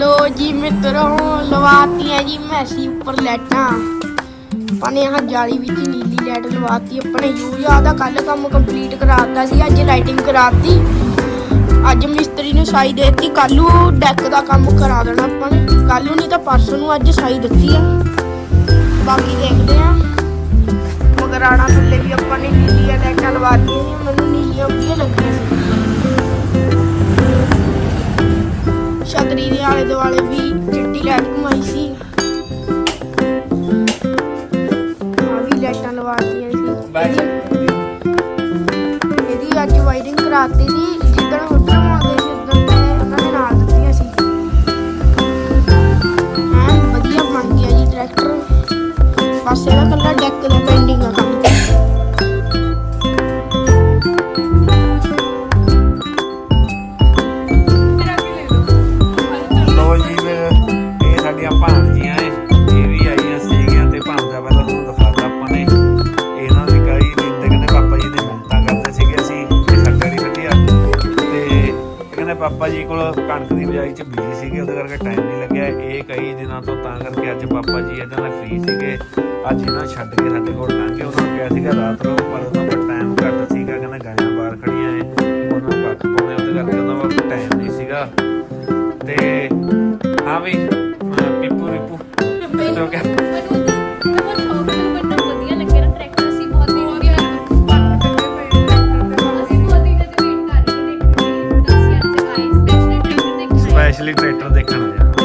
ਲੋ ਜੀ ਮਿੱਤਰੋ, ਲਵਾਤੀਆਂ ਜੀ ਮੈਸੀ ਉੱਪਰ ਲੈਟਾਂ। ਪਾਣੇ ਆਹ ਜਾਲੀ ਵਿੱਚ ਨੀਲੀ ਲਾਈਟ ਲਵਾਤੀ, ਆਪਣੇ ਯੂਜ਼ਾ ਦਾ ਕੱਲ ਕੰਮ ਕੰਪਲੀਟ ਕਰਾਤਾ ਸੀ, ਅੱਜ ਲਾਈਟਿੰਗ ਕਰਾਤੀ। ਅੱਜ ਮਿਸਤਰੀ ਨੂੰ ਸਾਈ ਦੇਤੀ ਦਿੱਤੀ ਕੱਲ ਨੂੰ ਡੈਕ ਦਾ ਕੰਮ ਕਰਾ ਦੇਣਾ ਆਪਾਂ ਨੇ। ਕੱਲ ਨੂੰ ਨਹੀਂ ਤਾਂ ਪਰਸੋਂ ਨੂੰ ਅੱਜ ਸਾਈ ਦਿੱਤੀ ਆ। ਬਾਕੀ ਦੇਖਦੇ ਆ। ਮਗਰਾਣਾ ਥੱਲੇ ਵੀ ਆਪਾਂ ਨੇ ਨੀਲੀਆਂ ਲਾਈਟਾਂ ਲਵਾਤੀਆਂ ਸੀ ਮੈਨੂੰ ਨੀਲੀਆਂ ਵਧੀਆ ਲੱਗੀਆਂ। ਛਤਰੀ ਦੇ ਆਲੇ ਦੁਆਲੇ ਵੀ ਚਿੱਟੀ ਲਾਈਟ ਘੁਮਾਈ ਸੀ। ਆ ਵੀ ਲਾਈਟਾਂ ਲਵਾਤੀਆਂ ਸੀ। ਇਹਦੀ ਅੱਜ ਵਾਇਰਿੰਗ ਕਰਾਤੀ ਸੀ ਜਿੱਦਣ ਹੁੱਟਰ ਮਾਉਂਦੇ ਸੀ ਉਦੋਂ ਤੇ ਉਹਨਾਂ ਨੇ ਨਾਲ ਦਿੱਤੀਆਂ ਸੀ। ਐਨ ਵਧੀਆ ਬਣ ਗਿਆ ਜੀ ਟਰੈਕਟਰ ਬਸ ਇਹਦਾ ਪਾਪਾ ਜੀ ਕੋਲ ਕਣਕ ਦੀ ਬਿਜਾਈ 'ਚ ਬਿਜ਼ੀ ਸੀਗੇ ਉਹਦੇ ਕਰਕੇ ਟਾਈਮ ਨਹੀਂ ਲੱਗਿਆ। ਇਹ ਕਈ ਦਿਨਾਂ ਤੋਂ ਤਾਂ ਕਰਕੇ ਅੱਜ ਪਾਪਾ ਜੀ ਇਹਨਾਂ ਨਾਲ ਫ੍ਰੀ ਸੀਗੇ। ਅੱਜ ਇਹਨਾਂ ਛੱਡ ਕੇ ਸਾਡੇ ਕੋਲ ਲੰਘ ਉਹਨਾਂ ਨੂੰ ਕਿਹਾ ਸੀਗਾ ਰਾਤ ਨੂੰ ਪਰ ਉਹਨਾਂ ਕੋਲ ਟਾਈਮ ਘੱਟ ਸੀਗਾ ਕਹਿੰਦਾ ਗਾਇਆਂ ਬਾਹਰ ਖੜੀਆਂ ਏ ਉਹਨਾਂ ਨੂੰ ਕੱਖ ਪਾਉਣੇ ਉਹਦੇ ਕਰਕੇ ਉਹਨਾਂ ਕੋਲ ਟਾਈਮ ਨਹੀਂ ਸੀਗਾ। ਤੇ ਹਾਂ ਵੀ ਪੀਪੂ ਰਿਪੂ। ਸੋ ਕਿਆ ਸਪੈਸ਼ਲੀ ਟਰੈਕਟਰ ਦੇਖਣ ਆਇਆ